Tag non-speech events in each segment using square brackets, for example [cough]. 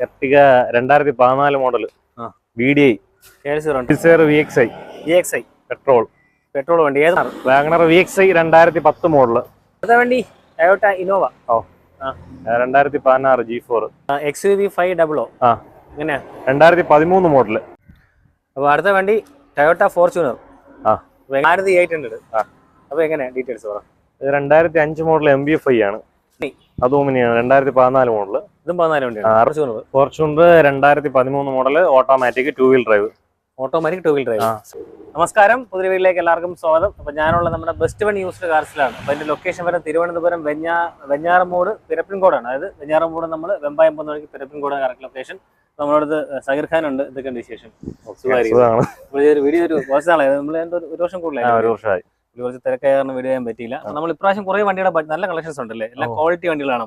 Ertiga രണ്ടായിരത്തി പതിനാല് model. V D I Dzire V X I V X I petrol petrol വണ്ടി. ഏതാണ് WagonR V X I രണ്ടായിരത്തി പത്ത് മോഡൽ വണ്ടി? ടയോട്ട ഇനോവ ഓ. രണ്ടായിരത്തി പതിനാറ് G four X V five ആ. എങ്ങനെയാ? രണ്ടായിരത്തി പതിമൂന്ന് മോഡൽ അപ്പോൾ അടുത്ത വണ്ടി ടയോട്ട ഫോർച്യൂണർ ആ. ആയിരത്തി എയ്റ്റ് ഹൺഡ്രഡ് ആ. അപ്പോൾ എങ്ങനെയാ? ഡീറ്റെയിൽസ് പറ. രണ്ടായിരത്തി അഞ്ച് model M B F I ആണ്. അത് ഓമിനിയാണ് രണ്ടായിരത്തി പതിനാല് മോഡൽ. ഇതും പതിനാല് വണ്ടിയാണ്. ഫോർച്യൂണർ രണ്ടായിരത്തി പതിമൂന്ന് model automatic two wheel drive. Automatic two wheel drive. നമസ്കാരം. പുതിയ വീട്ടിലേക്ക് എല്ലാവർക്കും സ്വാഗതം. അപ്പൊ ഞാനുള്ള നമ്മുടെ ബെസ്റ്റ് വൺ യൂസ്ഡ് കാർസിലാണ്. അപ്പൊ എന്റെ ലൊക്കേഷൻ വരെ തിരുവനന്തപുരം വെഞ്ഞാ വെഞ്ഞാറമൂട് പിരപ്പിൻകോടാണ്. അതായത് വെഞ്ഞാറമൂട് നമ്മൾ വെമ്പായം പോകുന്ന വഴിക്ക് പിരപ്പിൻകോട് കറക്റ്റ് ലൊക്കേഷൻ നമ്മളോട് സഗീർ ഖാൻ ഉണ്ട്. ഇതൊക്കെ വിശേഷം. സുഖമാണ്. അപ്പോൾ ഒരു വീഡിയോ ഒരു നാളായി നമ്മൾ ഒരു വർഷം കൂടുതലായി. ഒരു വർഷമായി. ഒരു കുറച്ച് തിരക്കായ കാരണം വീഡിയോ ചെയ്യാൻ പറ്റിയില്ല. നമ്മൾ ഇപ്രാവശ്യം കുറെ വണ്ടിയുടെ നല്ല കളക്ഷൻസ് ഉണ്ടല്ലേ? എല്ലാം. ക്വാളിറ്റി വണ്ടികളാണ്.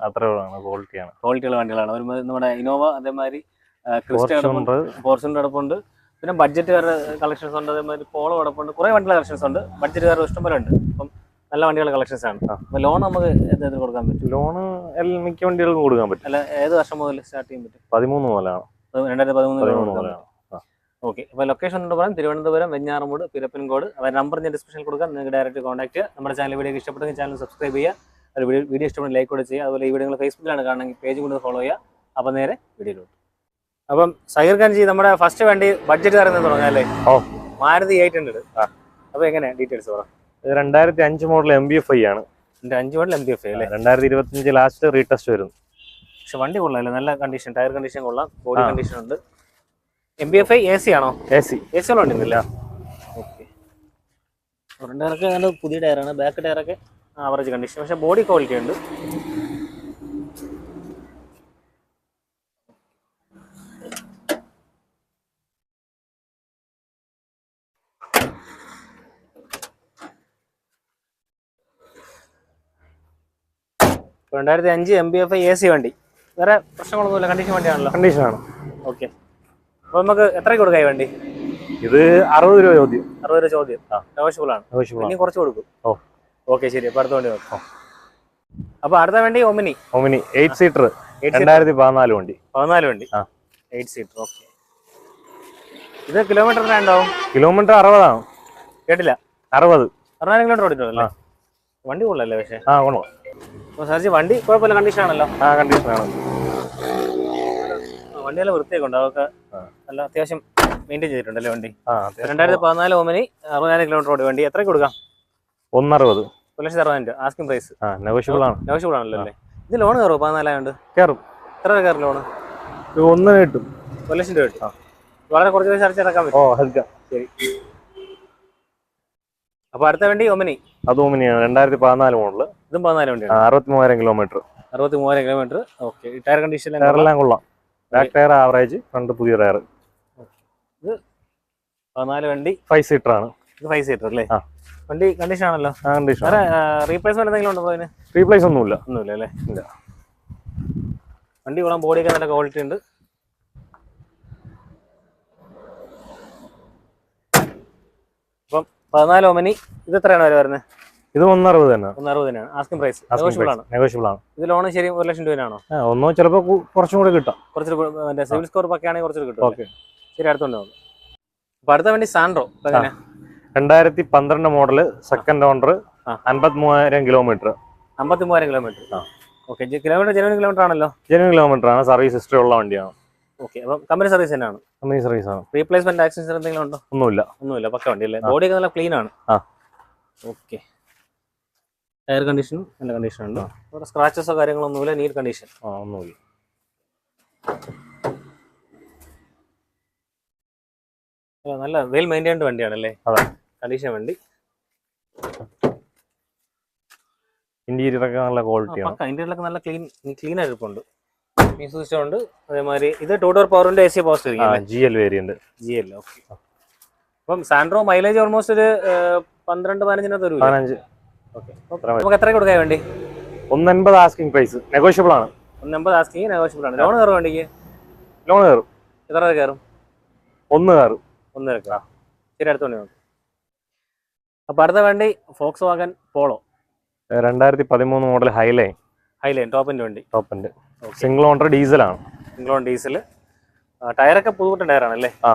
ക്വാളിറ്റിയാണ് ക്വാളിറ്റിയുള്ള വണ്ടികളാണ്. ഒരു നമ്മുടെ ഇനോവ അതേമാതിരി ക്രിസ്റ്റ ഫോർച്യൂണർ ഫോർച്യൂണർ പിന്നെ പിന്നെ ബഡ്ജറ്റുകാരുടെ കളക്ഷൻസ് ഉണ്ട്. അതേമാതിരി പോളോ അടപ്പുണ്ട് കുറെ വണ്ടികളുടെ കളക്ഷൻസ് ഉണ്ട്. ബഡ്ജറ്റുകാരുടെ ഇഷ്ടംപോലെ ഉണ്ട്. അപ്പം നല്ല വണ്ടികളുടെ കളക്ഷൻസ് ആണ്. അപ്പൊ ലോൺ നമുക്ക് എന്തെങ്കിലും കൊടുക്കാൻ പറ്റും? ലോൺ മിക്ക വണ്ടികൾക്കും കൊടുക്കാൻ പറ്റും. അല്ല ഏത് വർഷം മുതൽ സ്റ്റാർട്ട് ചെയ്യാൻ പറ്റും? പതിമൂന്ന് മുതലാണ്. രണ്ടായിരത്തി പതിമൂന്ന് മുതലാണ്. ഓക്കെ. അപ്പോൾ ലൊക്കേഷൻ എന്ന് പറയാൻ തിരുവനന്തപുരം വെഞ്ഞാറമൂട് പിരപ്പൻകോട് അവർ നമ്പർ ഞാൻ ഡിസ്ക്രിപ്ഷനിൽ കൊടുക്കാം. നിങ്ങൾക്ക് ഡയറക്റ്റ് കോൺടാക്ട് ചെയ്യുക നമ്മുടെ ചാനൽ വീഡിയോ ഇഷ്ടപ്പെട്ടെങ്കിൽ ചാനൽ സബ്സ്ക്രൈബ് ചെയ്യുക അത് വീഡിയോ വീഡിയോ ഇഷ്ടപ്പെടുന്ന ലൈക്ക് കൂടെ ചെയ്യുക. അതുപോലെ ഈ വീഡിയോ നിങ്ങൾ ഫേസ്ബുക്കിലാണ് കാണണമെങ്കിൽ പേജ് കൊണ്ട് ഫോളോ ചെയ്യുക. അപ്പോൾ നേരെ വീഡിയോയിലോട്ട് അപ്പം സഹീർ ഖാൻജി നമ്മുടെ ഫസ്റ്റ് വണ്ടി ബഡ്ജറ്റ് പറയുന്നത് തുടങ്ങാല്ലേ ഓ. മാരുതി എയ്റ്റ് ഹൺഡ്രഡ് ആ. അപ്പോൾ എങ്ങനെ? ഡീറ്റെയിൽസ് പറ. ഇത് രണ്ടായിരത്തി അഞ്ച് model M B F I ആണ് അഞ്ച് model M B F I അല്ലേ? രണ്ടായിരത്തി ഇരുപത്തിയഞ്ച് ലാസ്റ്റ് റീടെസ്റ്റ് വരുന്നു. പക്ഷെ വണ്ടി കൊള്ളാമല്ലേ നല്ല കണ്ടീഷൻ ടയർ കണ്ടീഷൻ കൊള്ളാം. ബോഡി കണ്ടീഷൻ ഉണ്ട്. M P F I A C ആണോ? എ സി എ സി ഒന്നും ഉണ്ടെന്നില്ല. ഓക്കെ ഫ്രണ്ട് ടയറൊക്കെ നല്ല പുതിയ ടയറാണ് ബാക്ക് ടയറൊക്കെ ആവറേജ് കണ്ടീഷൻ പക്ഷെ ബോഡി ക്വാളിറ്റി ഉണ്ട്. രണ്ടായിരത്തി അഞ്ച് M B F A C വണ്ടി. വേറെ പ്രശ്നങ്ങളൊന്നുമില്ല. കണ്ടീഷൻ വണ്ടിയാണല്ലോ. കണ്ടീഷനാണ് ഓക്കെ അപ്പോൾ നമുക്ക് എത്രയ്ക്ക് കൊടുക്കാം വേണ്ടി? ഇത് അറുപത് രൂപ ചോദ്യം. അറുപത് രൂപ ചോദ്യം. നെഗോഷ്യബിൾ ആണ്. ഇനി കുറച്ച് കൊടുക്കും. ഓ. ഓക്കെ ശരി. അപ്പൊ അടുത്ത വണ്ടി നോക്കാം. അപ്പൊ അടുത്ത വണ്ടി ഒമിനി ഒമിനി എയ്റ്റ് സീറ്റർ രണ്ടായിരത്തി പതിനാല് വണ്ടി. പതിനാല് വണ്ടി. എയ്റ്റ് സീറ്റർ ഓക്കെ ഇത് കിലോമീറ്റർ ഉണ്ടാവും കിലോമീറ്റർ അറുപതാണ്. കേട്ടില്ല. അറുപത്. അറുപതിനായിരം കിലോമീറ്റർ ഓടിയിട്ടുണ്ടല്ലേ? വണ്ടി കൊള്ളല്ലേ പക്ഷേ. ആ കൊള്ളാം. അപ്പോൾ സർജി വണ്ടി കുഴപ്പമില്ല കണ്ടീഷൻ ആണല്ലോ. ആ കണ്ടീഷനാണ് ആ, വണ്ടിയെല്ലാം വൃത്തിയൊക്കെ ഉണ്ട് അതൊക്കെ നല്ല അത്യാവശ്യം മെയിന്റെയിൻ ചെയ്തിട്ടുണ്ടല്ലേ വണ്ടി? രണ്ടായിരത്തി പതിനാല് ഓമനി അറുപതിനായിരം കിലോമീറ്റർ ഓടി. വണ്ടി എത്രയ്ക്ക് കൊടുക്കാം? ഒന്നറുപത്. ഒരു ലക്ഷത്തി അറുപതിനായിരം രൂപ. ആസ്കിംഗ് പ്രൈസ് നെഗോഷ്യബിൾ ആണ്. നെഗോഷ്യബിൾ ആണല്ലോ അല്ലേ? ഇത് ലോൺ കയറുമോ പതിനാലായതുകൊണ്ട് കയറും. എത്ര കയറും ലോണ് ഒന്ന് കിട്ടും. ഒരു ലക്ഷം രൂപ കിട്ടും. വളരെ കുറച്ച് പൈസ അടച്ചിറക്കാൻ പറ്റും. ഓ ശരി. അപ്പൊ അടുത്ത വണ്ടി ഒമിനി അത് ഒമിനിയാണ് രണ്ടായിരത്തി പതിനാല് മോഡൽ. ഇതും പതിനാല് വണ്ടിയാണ്. അറുപത്തി മൂവായിരം കിലോമീറ്റർ അറുപത്തി മൂവായിരം കിലോമീറ്റർ ഓക്കെ ടയർ കണ്ടീഷൻ എല്ലാം കൊള്ളാം. ബാക്ക് ടയർ ആവറേജ് ഫ്രണ്ട് പുതിയ ടയർ പതിനാല് വണ്ടി. ഫൈവ് സീറ്റർ ആണ്. ഇത് ഫൈവ് സീറ്റർ അല്ലേ? വണ്ടി കണ്ടീഷൻ ആണല്ലോ. കണ്ടീഷൻ റീപ്ലേസ്മെന്റ് എന്തെങ്കിലും ഉണ്ടോ അതിന്? റീപ്ലേസ് ഒന്നുമില്ല. ഒന്നുമില്ല അല്ലേ? ഇല്ല. വണ്ടി കൂടാൻ ബോഡിയൊക്കെ നല്ല ക്വാളിറ്റി ഉണ്ട്. അപ്പം പതിനാല് ഒമനി ഇത് എത്രയാണ് വരെ വരുന്നത്? ഇത് ഒന്നറുപത് തന്നെ. ഒന്ന് തന്നെയാണ്. ആസ്കിംഗ് പ്രൈസ് നെഗോഷ്യബിൾ ആണ്. ഇത് ലോൺ ശരി ഒരു ലക്ഷം രൂപയാണോ ഒന്നോ ചിലപ്പോൾ കുറച്ചും കൂടെ കിട്ടാം. കുറച്ച് സിവിൽ സ്കോർ പക്കയാണെങ്കിൽ കുറച്ച് കിട്ടും ഓക്കെ ശരി അടുത്തുണ്ട് നോക്കാം അപ്പൊ അടുത്ത വണ്ടി സാൻഡ്രോ രണ്ടായിരത്തി പന്ത്രണ്ട് മോഡൽ സെക്കൻഡ് ഓണർ. അൻപത്തി മൂവായിരം കിലോമീറ്റർ അമ്പത്തി മൂവായിരം kilometre. Okay kilometre genuine kilometre ആണല്ലോ? ജനുവൻ കിലോമീറ്റർ ആണ്. സർവീസ് ഹിസ്റ്ററി ഉള്ള വണ്ടിയാണ്. ഓക്കെ അപ്പം കമ്പനി സർവീസ് തന്നെയാണ്. കമ്പനി സർവീസ് ആണ്. റീപ്ലേസ്മെന്റ് ആക്സിഡൻസ് എന്തെങ്കിലും ഉണ്ടോ? ഒന്നുമില്ല. ഒന്നുമില്ല പക്ക വണ്ടി അല്ലേ? ബോഡി ഒക്കെ നല്ല ക്ലീൻ ആണ്. ഓക്കെ ടയർ കണ്ടീഷൻ നല്ല കണ്ടീഷൻ ഉണ്ട്. അവിടെ സ്ക്രാച്ചസോ കാര്യങ്ങളൊന്നുമില്ല നീറ്റ് കണ്ടീഷൻ ആ ഒന്നുമില്ല. നല്ല വെൽ മെയിന്റൈൻഡ് വണ്ടിയാണല്ലേ? അതെ. കണ്ടീഷൻ വണ്ടി. ഇന്റീരിയർ ഒക്കെ നല്ല ക്വാളിറ്റിയാണ് പക്ക ഇന്ത്യയിലൊക്കെ നല്ല ക്ലീൻ ക്ലീൻ ആയിട്ടുണ്ട് മ്യൂസിക് സിസ്റ്റം ഉണ്ട്. അതേമാതിരി ഇത് ടൂ ഡോർ പവറിന്റെ A C post G L variant G L okay അപ്പം സാൻഡ്രോ മൈലേജ് ഓൾമോസ്റ്റ് ഒരു പന്ത്രണ്ട് പതിനഞ്ചിനകത്ത് ഒരു പതിനഞ്ച്. നമുക്ക് എത്ര കൊടുക്കാൻ വേണ്ടി? ഒന്നെൺപത് ആസ്കിംഗ് പ്രൈസ് നെഗോഷ്യബിൾ ആണ്. ഒന്ന് ആസ്കിംഗ് നെഗോഷ്യബിൾ ആണ്. ലോൺ കയറും വണ്ടിക്ക്? ലോൺ കയറും. എത്ര രൂപ കയറും? ഒന്ന് കയറും. ഒന്നര ശരി അടുത്ത വണ്ടി നോക്കാം. അപ്പൊ അടുത്ത വണ്ടി ഫോക്സ് വാഗൻ പോളോ രണ്ടായിരത്തി പതിമൂന്ന് മോഡൽ ഹൈലൈൻ ഹൈലൈൻ ടോപ്പിന്റെ വണ്ടി. ടോപ്പിന്റെ. സിംഗിൾ ഓണർ ഡീസലാണ് സിംഗിൾ ഓൺ ഡീസൽ ടയറൊക്കെ പുതുപുട്ടൻ ടയറാണല്ലേ? ആ.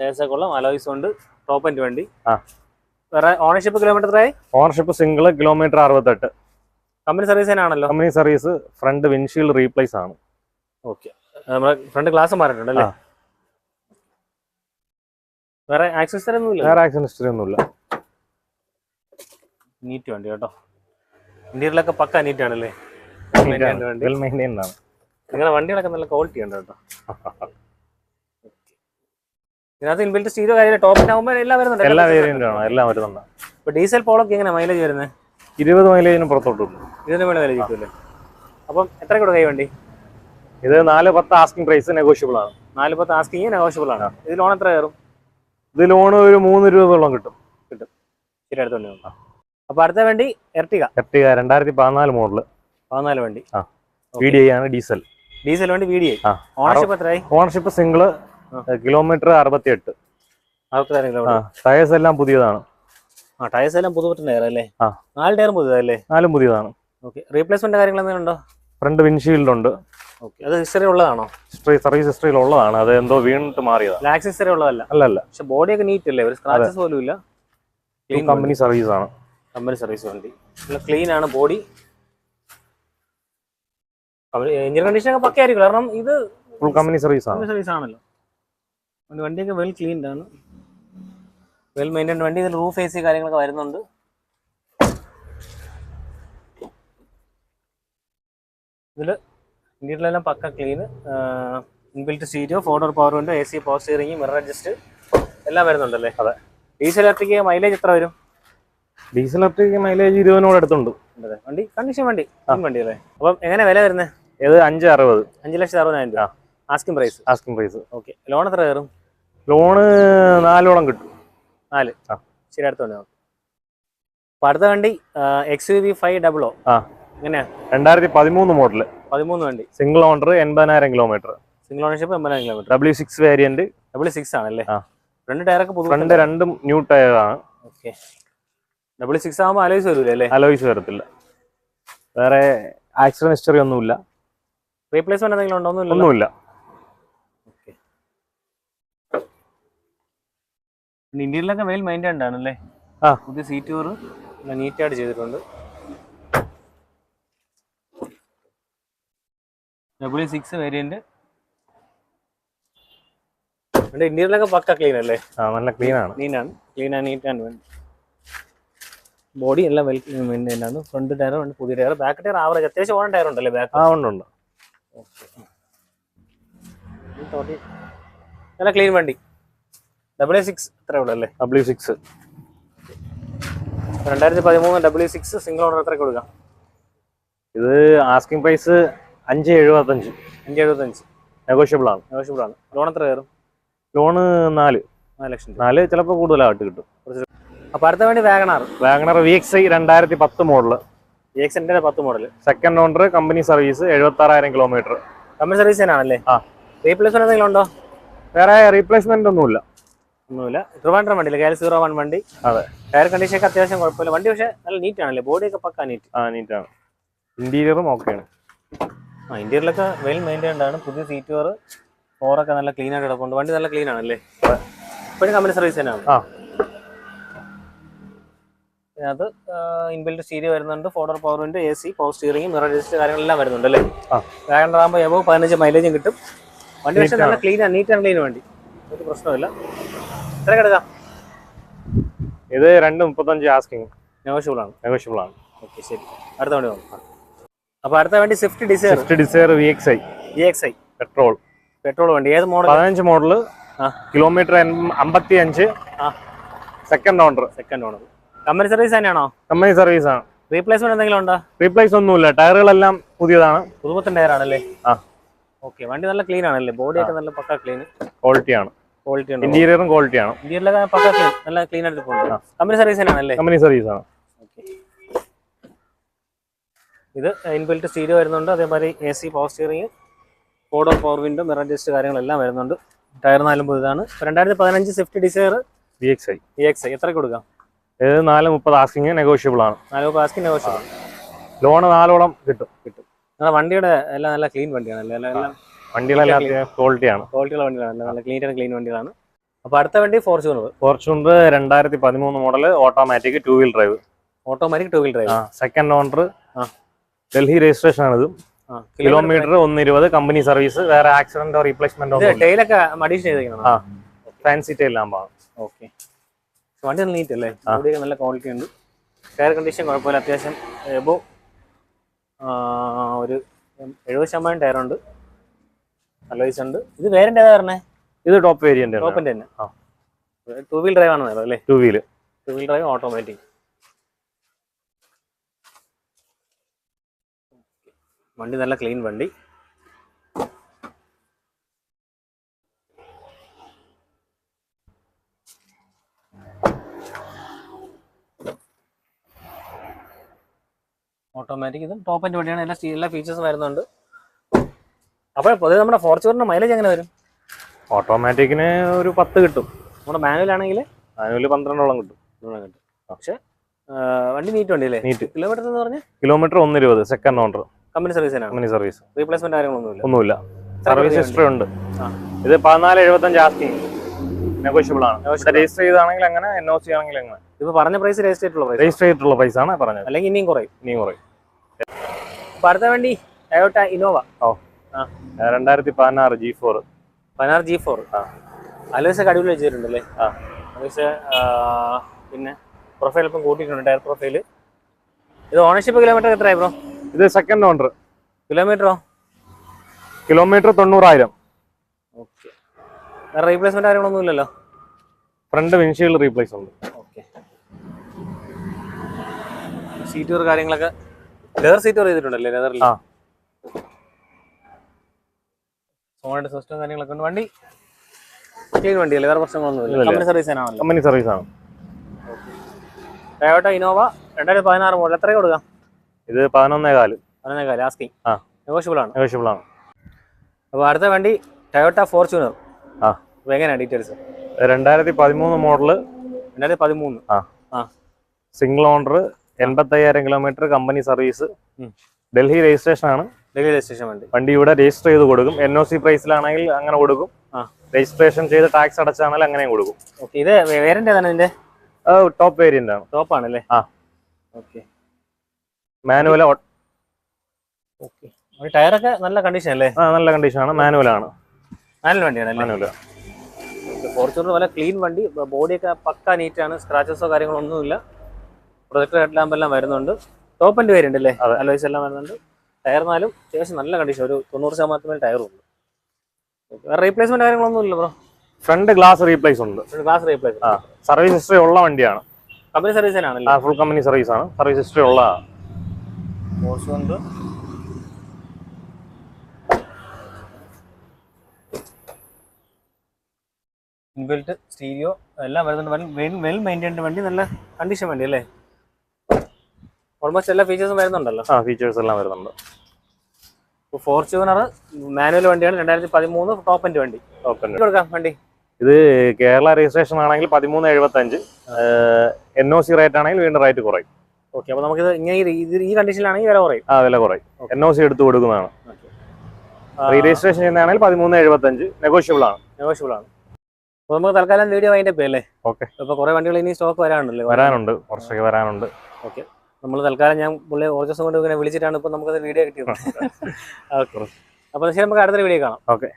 ടയർസൊക്കെ ഉള്ള അലോയ്സ് ഉണ്ട് ടോപ്പ് ആൻഡ് വണ്ടി. ആ. Ownership kilometre ownership single kilometre അറുപത്തെട്ട്. കമ്പനി സർവീസ് തന്നെയാണല്ലോ? Company service front windshield replace ആണ്. ഓക്കെ നമ്മുടെ ഫ്രണ്ട് ഗ്ലാസ് മാറിയിട്ടുണ്ട് അല്ലേ? ആ. വേറെ ആക്സസ് ഒന്നുമില്ല? വേറെ ആക്സിഡന്റ് ഹിസ്റ്ററി ഒന്നുമില്ല. നീറ്റ് വണ്ടി കേട്ടോ. ഇന്ത്യയിലൊക്കെ പക്ക നീറ്റ് ആണല്ലേ? വണ്ടി. വെൽ മെയിന്റൈൻഡ് ആണ്. നിങ്ങളുടെ വണ്ടികളൊക്കെ നല്ല ക്വാളിറ്റി ഉണ്ട് കേട്ടോ? [laughs] ഇതിനകത്ത് ഇൻബിൽറ്റ് സ്റ്റീരോ കാര്യം ടോപ്പിന്റെ ആകുമ്പോൾ എല്ലാം വരുന്നുണ്ട്. എല്ലാ വേരിയന്റും ആണ് എല്ലാം വരുന്നുണ്ട്. ഇപ്പൊ ഡീസൽ പോളൊക്കെ എങ്ങനെ മൈലേജ് വരുന്നത് ഇരുപത് മൈലേജിന് പുറത്തോട്ടുണ്ട് ഇരുപത് വേണ്ടി മൈലേജ് കിട്ടുമല്ലേ അപ്പം എത്ര കൂടെ കൈ വണ്ടി? ഇത് നാല് പത്ത് ആസ്കിംഗ് പ്രൈസ് നെഗോഷ്യബിൾ ആണ്. നാല് പത്ത് ആസ്കിംഗ് നെഗോഷ്യബിൾ ആണ്. ഇത് ലോൺ എത്ര കയറും? ഇത് ലോൺ ഒരു മൂന്ന് രൂപയോളം കിട്ടും. കിട്ടും. ശരി അടുത്തോണ്ട് അപ്പൊ അടുത്ത വണ്ടി എർട്ടിക എർട്ടിക രണ്ടായിരത്തി പതിനാല് മോഡൽ പതിനാല് വണ്ടി. ആ. വി ഡി ഐ ആണ് ഡീസൽ ഡീസൽ വണ്ടി വി ഡി ഐ ഓണർഷിപ്പ് എത്രയായി? ഓണർഷിപ്പ് സിംഗിൾ കിലോമീറ്റർ അറുപത്തിയെട്ട്. ടയേഴ്സ് എല്ലാം പുതിയതാണ്. ആ ടയേഴ്സ് എല്ലാം പുതുപുത്തൻ ടയർ അല്ലേ. നാല് ടയറും പുതിയതല്ലേ? നാലും പുതിയതാണ്. ഓക്കെ. റീപ്ലേസ്മെന്റ് കാര്യങ്ങൾ എന്തെങ്കിലും ഉണ്ടോ? ഫ്രണ്ട് വിൻഷീൽഡ് ഉണ്ട്. ഓക്കെ. അത് ഹിസ്റ്ററി ഉള്ളതാണോ? ഹിസ്റ്ററി സർവീസ് ഹിസ്റ്ററിയിൽ ഉള്ളതാണ്. അത് എന്തോ വീണിട്ട് മാറിയതാണ്. ലാക്സ് ഹിസ്റ്ററി ഉള്ളതല്ല. അല്ല അല്ല. പക്ഷെ ബോഡിയൊക്കെ നീറ്റ് അല്ലേ? ഒരു സ്ക്രാച്ചസ് പോലും ഇല്ല. കമ്പനി സർവീസ് ആണ്. കമ്പനി സർവീസ് വണ്ടി. ക്ലീൻ ആണ് ബോഡി എഞ്ചിൻ കണ്ടീഷൻ ഒക്കെ പക്കയായിരിക്കും. കാരണം ഇത് ഫുൾ കമ്പനി സർവീസ് ആണ്. കമ്പനി സർവീസ് ആണല്ലോ. അതുകൊണ്ട് വണ്ടിയൊക്കെ വെൽ ക്ലീൻഡ് ആണ്. വെൽ മെയിന്റൈൻഡ് വണ്ടി ഇതിൽ റൂഫ് എ സി കാര്യങ്ങളൊക്കെ വരുന്നുണ്ട്. ഇതിൽ ഇന്ത്യയിലെല്ലാം pucca clean inbuilt സീറ്റോ four door power window A C power steering mirror adjust എല്ലാം വരുന്നുണ്ടല്ലേ? അതെ. ഡീസൽ ഇലക്ട്രിക്ക് മൈലേജ് എത്ര വരും? ഡീസൽ ഇലക്ട്രിക്ക് മൈലേജ് ഇരുപതിനോട് അടുത്തുണ്ട്? വണ്ടി കണ്ടീഷൻ വണ്ടി വണ്ടി അല്ലേ? അപ്പം എങ്ങനെ വില വരുന്നത് ഇത് അഞ്ച് അറുപത്. അഞ്ച് ലക്ഷത്തി അറുപതിനായിരം രൂപ. Asking price asking price okay loan എത്ര കയറും? ലോണ് നാലോളം കിട്ടും. നാല്. ആ. ശരി അടുത്തോണ്ട് നോക്കാം. അപ്പൊ അടുത്ത വണ്ടി X U V five double O ആ. എങ്ങനെയാ? രണ്ടായിരത്തി പതിമൂന്ന് മോഡൽ. പതിമൂന്ന് വണ്ടി. സിംഗിൾ ഓണർ എൺപതിനായിരം കിലോമീറ്റർ സിംഗിൾ ഓണർഷിപ്പ് എൺപതിനായിരം kilometre W six variant double six ആണല്ലേ. രണ്ട് ടയറൊക്കെ പുതു രണ്ട് രണ്ടും ന്യൂ ടയർ ആണ്. ഓക്കെ ഡബിൾ സിക്സ് ആകുമ്പോൾ അലോയ്സ് വരൂലേ അല്ലേ? അലോയ്സ് വരത്തില്ല. വേറെ ആക്സിഡന്റ് ഹിസ്റ്ററി ഒന്നുമില്ല. റീപ്ലേസ്മെന്റ് എന്തെങ്കിലും ഉണ്ടോ? ഒന്നുമില്ല ഒന്നുമില്ല പിന്നെ ഇന്ത്യയിലൊക്കെ വെയിൽ മൈൻഡ് ആണല്ലേ ആ. പുതിയ സീറ്റ് കവർ നീറ്റായിട്ട് ചെയ്തിട്ടുണ്ട്. ഡബിൾ സിക്സ് വേരിയന്റ് ഇന്ത്യയിലൊക്കെ പക്ക ക്ലീൻ അല്ലേ? ആ നല്ല ക്ലീൻ ആണ്. ക്ലീൻ ആണ്. ക്ലീൻ ആണ് നീറ്റ് ആണ്. വേണ്ടി ബോഡി എല്ലാം വെൽ മെയിന്റൈൻ ആണ്. ഫ്രണ്ട് ടയർ ഉണ്ട് പുതിയ ടയർ ബാക്ക് ടയർ ആവറേജ് അത്യാവശ്യം ഓൺ ടയർ ഉണ്ടല്ലേ ബാക്ക് ആ ഉണ്ട് ഉണ്ട്. നല്ല ക്ലീൻ വണ്ടി. ഡബിൾ എ സിക്സ് അത്രേ ഉള്ളൂ അല്ലേ? ഡബ്ല്യു സിക്സ് രണ്ടായിരത്തി പതിമൂന്ന് ഡബ്ല്യു സിക്സ് സിംഗിൾ ഓണർ എത്ര കൊടുക്കാം? ഇത് ആസ്കിംഗ് പ്രൈസ് അഞ്ച് എഴുപത്തഞ്ച്. അഞ്ച് എഴുപത്തഞ്ച്. നെഗോഷ്യബിൾ ആണ്. നെഗോഷ്യബിൾ ആണ്. ലോൺ എത്ര കയറും? ലോണ് നാല്. നാല് ലക്ഷം നാല് ചിലപ്പോൾ കൂടുതലായിട്ട് കിട്ടും. അപ്പോൾ അടുത്ത വേണ്ടി WagonR. WagonR V X I രണ്ടായിരത്തി പത്ത് മോഡൽ എക്സെന്റെ പത്ത് model second owner company service എഴുപത്താറായിരം kilometre company service തന്നെയാണല്ലേ? ആ. റീപ്ലേസ്മെന്റ് എന്തെങ്കിലും ഉണ്ടോ? വേറെ റീപ്ലേസ്മെന്റ് ഒന്നുമില്ല. ഒന്നുമില്ല. ട്രിവാൻഡ്രം വണ്ടി കെ എൽ സീറോ വൺ വണ്ടി. അതെ. എയർ കണ്ടീഷൻ ഒക്കെ അത്യാവശ്യം കുഴപ്പമില്ല. വണ്ടി പക്ഷേ നല്ല നീറ്റ് ആണല്ലേ ബോഡിയൊക്കെ പക്കാ നീറ്റ് ആ നീറ്റ് ആണ്. ഇന്റീരിയറും ഓക്കെയാണ് ആ ഇന്റീരിയറിലൊക്കെ വെൽ മെയിന്റൈൻഡ് ആണ്. പുതിയ സീറ്റ് കവർ ഫോറൊക്കെ നല്ല ക്ലീൻ ആയിട്ട് കിടപ്പുണ്ട്. വണ്ടി നല്ല ക്ലീൻ ആണല്ലേ? ഇപ്പോഴും കമ്പനി സർവീസ് തന്നെയാണ്. ആ. അതിനകത്ത് ഇൻബിൽറ്റ് സ്റ്റീരിയോ വരുന്നുണ്ട്. Four door power window A C power steering mirror adjust കാര്യങ്ങളെല്ലാം വരുന്നുണ്ട് അല്ലേ? വാഗൺ ആകുമ്പോൾ എബോ പതിനഞ്ച് മൈലേജും കിട്ടും. വണ്ടി പക്ഷേ നല്ല ക്ലീൻ ആണ്. നീറ്റ് ആൻഡ് ക്ലീൻ വണ്ടി. ഒരു പ്രശ്നമില്ല എത്ര കിടക്കാം ഇത്? രണ്ട് മുപ്പത്തഞ്ച് ആസ്കിങ് നെഗോഷ്യബിൾ ആണ്. നെഗോഷ്യബിൾ ആണ്. ഓക്കെ ശരി. അടുത്ത വണ്ടി നോക്കാം. അപ്പോൾ അടുത്ത വണ്ടി Swift Dzire Swift Dzire V X I V X I petrol petrol വണ്ടി. ഏത് മോഡൽ പതിനഞ്ച് മോഡൽ. കിലോമീറ്റർ അമ്പത്തി അഞ്ച് second owner second owner company service തന്നെയാണോ? കമ്പനി സർവീസ് ആണ്. റീപ്ലേസ്മെന്റ് എന്തെങ്കിലും ഉണ്ടോ? റീപ്ലേസ് ഒന്നുമില്ല. ടയറുകളെല്ലാം പുതിയതാണ്. പുതുമത്തിന്റെ ടയർ ആണല്ലേ? ആ. ഓക്കെ വണ്ടി നല്ല ക്ലീൻ ആണല്ലേ? ബോഡിയൊക്കെ നല്ല പക്ക ക്ലീൻ ക്വാളിറ്റി ആണ്. ക്വാളിറ്റി ഉണ്ട്? ഇന്റീരിയറും ക്വാളിറ്റി ആണ്. ഇന്ത്യയിലൊക്കെ പക്ക ക്ലീൻ നല്ല ക്ലീൻ ആയിട്ട് പോകുന്നുണ്ട് കമ്പനി സർവീസ് തന്നെയാണല്ലേ കമ്പനി സർവീസ് ആണ്. ഇത് ഇൻബിൽറ്റ് സ്റ്റീരിയോ വരുന്നുണ്ട് അതേമാതിരി A C power steering four door power window mirror adjust കാര്യങ്ങളെല്ലാം വരുന്നുണ്ട്. ടയർ നാലും പുതുതാണ് രണ്ടായിരത്തി പതിനഞ്ച് Swift Dzire V X I V X I എത്ര കൊടുക്കാം? ഇത് നാല് മുപ്പത് ആസ്കിങ് നെഗോഷ്യബിൾ ആണ്. നാല് മുപ്പത് ആസ്കിങ് നെഗോഷ്യബിൾ ലോണ് നാലോളം കിട്ടും. കിട്ടും. നിങ്ങളുടെ വണ്ടിയുടെ എല്ലാം നല്ല ക്ലീൻ വണ്ടിയാണല്ലേ? എല്ലാം എല്ലാം വണ്ടികളെല്ലാം ക്വാളിറ്റിയാണ് ക്വാളിറ്റിയുള്ള വണ്ടികളാണ്. നല്ല- ക്ലീൻ ആൻഡ് ക്ലീൻ വണ്ടികളാണ്. അപ്പോൾ അടുത്ത വണ്ടി ഫോർച്യൂണർ ഫോർച്യൂണർ രണ്ടായിരത്തി പതിമൂന്ന് model automatic two wheel drive automatic two wheel drive second owner Delhi registration ആണ് ഇത്. കിലോമീറ്റർ ഒന്ന് ഇരുപത് കമ്പനി സർവീസ് വേറെ ആക്സിഡന്റോ റീപ്ലേസ്മെന്റോ ടൈലൊക്കെ അഡീഷൻ ചെയ്തേക്കണം ഫാൻസി ടൈൽ ലാമ്പാണ് ഓക്കെ വണ്ടി നല്ല നീറ്റ് അല്ലേ. നല്ല ക്വാളിറ്റി ഉണ്ട്. ടയർ കണ്ടീഷൻ കുഴപ്പമില്ല. അത്യാവശ്യം എബോ ഒരു എഴുപത് ശതമാനം ടയറുണ്ട് അലോയ്സ് ഉണ്ട് ഇത് വേറെ ഏതാ പറഞ്ഞേ? ഇത് ടോപ്പ് വേരിയന്റ് ടോപ്പിന്റെ തന്നെ. ടൂ വീൽ ഡ്രൈവ് ആണ് അല്ലേ? Two wheel two wheel drive automatic വണ്ടി നല്ല ക്ലീൻ വണ്ടി. ഓട്ടോമാറ്റിക് ഇത് ടോപ്പ് ആൻഡ് വണ്ടിയാണ്. എല്ലാ എല്ലാ ഫീച്ചേഴ്സും വരുന്നുണ്ട്. അപ്പോൾ പൊതുവെ നമ്മുടെ ഫോർച്യൂണറിന്റെ മൈലേജ് എങ്ങനെ വരും? ഓട്ടോമാറ്റിക്കിന് ഒരു പത്ത് കിട്ടും. നമ്മുടെ മാനുവൽ ആണെങ്കിൽ മാനുവൽ പന്ത്രണ്ടോളം കിട്ടും. കിട്ടും. പക്ഷേ വണ്ടി നീറ്റ് വണ്ടി അല്ലേ? നീറ്റ് കിലോമീറ്റർ എന്ന് പറഞ്ഞാൽ? കിലോമീറ്റർ ഒന്ന് ഇരുപത് second owner company service company service replacement കാര്യങ്ങളൊന്നുമില്ല. ഒന്നുമില്ല. സർവീസ് ഹിസ്റ്ററി ഉണ്ട്. ഇത് പതിനാല് എഴുപത്തഞ്ച് ആസ്കിങ് നെഗോഷ്യബിൾ ആണ്. രജിസ്റ്റർ ചെയ്താണെങ്കിൽ അങ്ങനെ എൻ ഒ സി ആണെങ്കിൽ അങ്ങനെ. ഇപ്പൊ പറഞ്ഞ പ്രൈസ് രജിസ്റ്റർ ചെയ്തിട്ടുള്ള പ്രൈസ് രജിസ്റ്റർ ചെയ്തിട്ടുള്ള പൈസ ആണ് പറഞ്ഞത്. അല്ലെങ്കിൽ ഇനിയും കുറയും. ഇനിയും കുറയും. അടുത്ത വണ്ടി ടയോട്ട ഇന്നോവ ഓ. രണ്ടായിരത്തി പതിനാറ് ജി ഫോർ പതിനാറ് ജി ഫോർ ആ. അലോയ്സ് ഒക്കെ അടിപൊളി വെച്ചിട്ടുണ്ടല്ലേ? ആ. അലോയ്സ് പിന്നെ പ്രൊഫൈൽ ഇപ്പം കൂട്ടിയിട്ടുണ്ട് ടയർ പ്രൊഫൈൽ ഇത് ഓണർഷിപ്പ് കിലോമീറ്റർ എത്രയായി ബ്രോ ഇത് സെക്കൻഡ് ഓണർ കിലോമീറ്ററോ കിലോമീറ്റർ തൊണ്ണൂറായിരം. ഓക്കെ വേറെ റീപ്ലേസ്മെന്റ് കാര്യങ്ങളൊന്നും ഇല്ലല്ലോ? ഫ്രണ്ട് വിൻഷീൽഡ് റീപ്ലേസ് ഉണ്ട്. ഓക്കെ സീറ്റ് കാര്യങ്ങളൊക്കെ. ലെതർ സീറ്റ് ചെയ്തിട്ടുണ്ടല്ലേ ലെതറിൽ ആ. സോണിന്റെ സിസ്റ്റം കാര്യങ്ങളൊക്കെ ഉണ്ട്. വണ്ടി ക്ലീൻ വണ്ടിയല്ലേ? വേറെ പ്രശ്നങ്ങളൊന്നുമില്ല. കമ്പനി സർവീസ് ആണല്ലോ കമ്പനി സർവീസ് ആണ്? ടയോട്ട ഇനോവ രണ്ടായിരത്തി പതിനാറ് മോഡൽ എത്ര കൊടുക്കാം? ഇത് പതിനൊന്നേ കാൽ പതിനൊന്നേ കാൽ ആസ്കിങ് ആ. നെഗോഷ്യബിൾ ആണ്. നെഗോഷ്യബിൾ ആണ്. അപ്പോൾ അടുത്ത വണ്ടി ടയോട്ട ഫോർച്യൂണർ ആ. അപ്പോൾ എങ്ങനെയാണ് ഡീറ്റെയിൽസ് രണ്ടായിരത്തി പതിമൂന്ന് മോഡൽ രണ്ടായിരത്തി പതിമൂന്ന് ആ. ആ. Single owner എൺപത്തയ്യായിരം kilometre company service Delhi registration ആണ്. ഡൽഹി രജിസ്ട്രേഷൻ വണ്ടി. വണ്ടി ഇവിടെ രജിസ്റ്റർ ചെയ്ത് കൊടുക്കും. എൻ ഒ സി പ്രൈസിലാണെങ്കിൽ അങ്ങനെ കൊടുക്കും. രജിസ്ട്രേഷൻ ചെയ്ത് ടാക്സ് അടച്ചാണെങ്കിൽ അങ്ങനെയും കൊടുക്കും. ഓക്കെ ഇത് വേറെ ഏതാണ് ഇതിന്റെ? ടോപ്പ് വേരിയന്റ് ആണ്. ടോപ്പ് ആണല്ലേ? ആ. ഓക്കെ മാനുവൽ ഓക്കെ ടയറൊക്കെ നല്ല കണ്ടീഷൻ അല്ലേ? ആ നല്ല കണ്ടീഷൻ ആണ്. മാനുവൽ ആണ്. മാനുവൽ വണ്ടിയാണ് മാനുവൽ ഫോർച്യൂണർ നല്ല ക്ലീൻ വണ്ടി. ബോഡിയൊക്കെ പക്ക നീറ്റ് ആണ്. സ്ക്രാച്ചസോ കാര്യങ്ങളോ ഒന്നുമില്ല. പ്രൊജക്ടർ ഹെഡ് ലാമ്പ് എല്ലാം വരുന്നുണ്ട്. ടോപ്പ് ആൻഡ് വേരിയന്റ് അല്ലേ? അലോയ്സ് എല്ലാം വരുന്നുണ്ട്. ടയർ അത്യാവശ്യം നല്ല കണ്ടീഷൻ ഒരു തൊണ്ണൂറ് ശതമാനത്തിന് മേൽ ടയറും ഉണ്ട്. വേറെ റീപ്ലേസ്മെന്റ് കാര്യങ്ങളൊന്നും ഇല്ല ബ്രോ ഫ്രണ്ട് ഗ്ലാസ് റീപ്ലേസ് ഉണ്ട്. ഗ്ലാസ് റീപ്ലേസ് ആ സർവീസ് ഹിസ്റ്ററി ഉള്ള വണ്ടിയാണ്. കമ്പനി സർവീസ് തന്നെയാണല്ലോ? ഫുൾ കമ്പനി സർവീസ് ആണ്. സർവീസ് ഹിസ്റ്ററി ഉള്ള ഉണ്ട്. ഇൻബിൽറ്റ് സ്റ്റീരിയോ എല്ലാം വരുന്നുണ്ട്. വെൽ വെൽ മെയിന്റൈൻഡ് വണ്ടി നല്ല കണ്ടീഷൻ വണ്ടി അല്ലേ? ഓൾമോസ്റ്റ് എല്ലാ ഫീച്ചേഴ്സും വരുന്നുണ്ടല്ലോ. ആ ഫീച്ചേഴ്സ് എല്ലാം വരുന്നുണ്ട്. ഫോർച്യൂണർ മാനുവൽ വണ്ടിയാണ് രണ്ടായിരത്തി പതിമൂന്ന് ടോപ്പ് എൻഡ് വണ്ടി. ടോപ്പ് എന്റെ കൊടുക്കാം വണ്ടി. ഇത് കേരള രജിസ്ട്രേഷൻ ആണെങ്കിൽ പതിമൂന്ന് എഴുപത്തഞ്ച് എൻ ഒ സി റേറ്റ് ആണെങ്കിൽ വീണ്ടും റേറ്റ് കുറയും. ഓക്കെ അപ്പോൾ നമുക്ക് ഇങ്ങനെ ഈ- കണ്ടീഷനിലാണെങ്കിൽ വില കുറയും. ആ വില കുറയും. എൻ ഒ സി എടുത്ത് കൊടുക്കുന്നതാണ്. റീ രജിസ്ട്രേഷൻ ചെയ്യുന്നതാണെങ്കിൽ പതിമൂന്ന് എഴുപത്തഞ്ച് നെഗോഷ്യബിൾ ആണ്. നെഗോഷ്യബിൾ ആണ്. അപ്പോൾ നമുക്ക് തൽക്കാലം വീഡിയോ അതിന്റെ പേ അല്ലേ ഓക്കെ അപ്പോൾ കുറേ വണ്ടികൾ ഇനി സ്റ്റോക്ക് വരാനുണ്ടല്ലേ. വരാനുണ്ട്. കുറച്ചൊക്കെ വരാനുണ്ട്. ഓക്കെ നമ്മൾ തൽക്കാലം ഞാൻ പുള്ളി കുറച്ച് ദിവസം കൊണ്ട് ഇങ്ങനെ വിളിച്ചിട്ടാണ് ഇപ്പം നമുക്കത് വീഡിയോ കിട്ടിയത്. [laughs] ഓക്കെ അപ്പോൾ ശരി നമുക്ക് അടുത്തൊരു വീഡിയോ കാണാം. ഓക്കെ